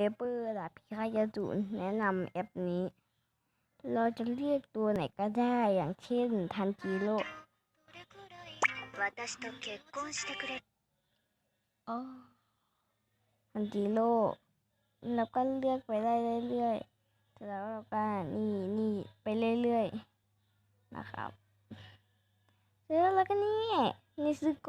เอเปอร์ล่ะพี่ข้ายาจูนแนะนำแอปนี้ เราจะเรียกตัวไหนก็ได้อย่างเช่นทันจิโร่อ๋อทันจิโร่แล้วก็เลือกไปได้เรื่อยๆแต่แล้วเราก็นี่นี่ไปเรื่อยๆนะครับ แล้วเราก็นี่นิสโก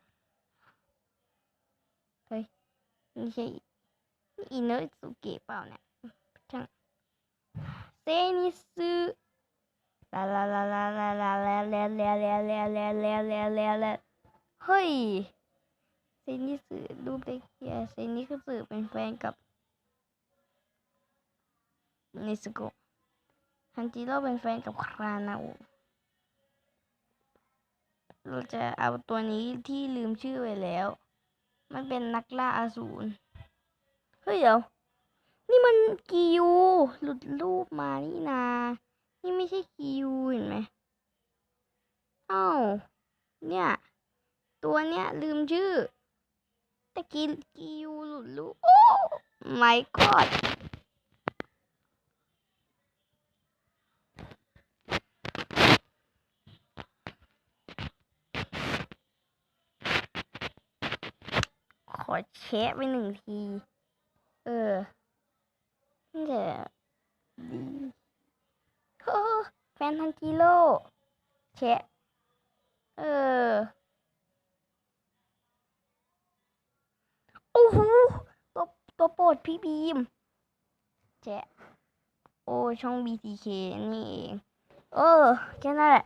ไม่ใช่อินโนสุเกะเปล่าเนี่ยช่างเซนิสึลาลาลาลาลาลาลาลาลาลาลาลาลาลาลาลาเฮ้ยเซนิสึรูปได้เคลียร์เซนิสึเป็นแฟนกับเนสโกฮันจิโร่เป็นแฟนกับครานาโอเราจะเอาตัวนี้ที่ลืมชื่อไว้แล้ว มันเป็นนักล่าอสูร เฮ้ยเดี๋ยว นี่มันกิยูหลุดรูปมานี่นา นี่ไม่ใช่กิยูเห็นไหมเอ้า เนี่ย ตัวเนี้ยลืมชื่อแต่กิกิยูหลุดรูปโอ้ my god อแชะไปหนึ่งที เออนี่แหละดีเฮ้แฟนทันจิโร่แชะ เออ โอ้โหตัวตัวโปรดพี่บีม แชะ โอ้ช่อง BTK นี่เอง เออ แค่นั้นแหละ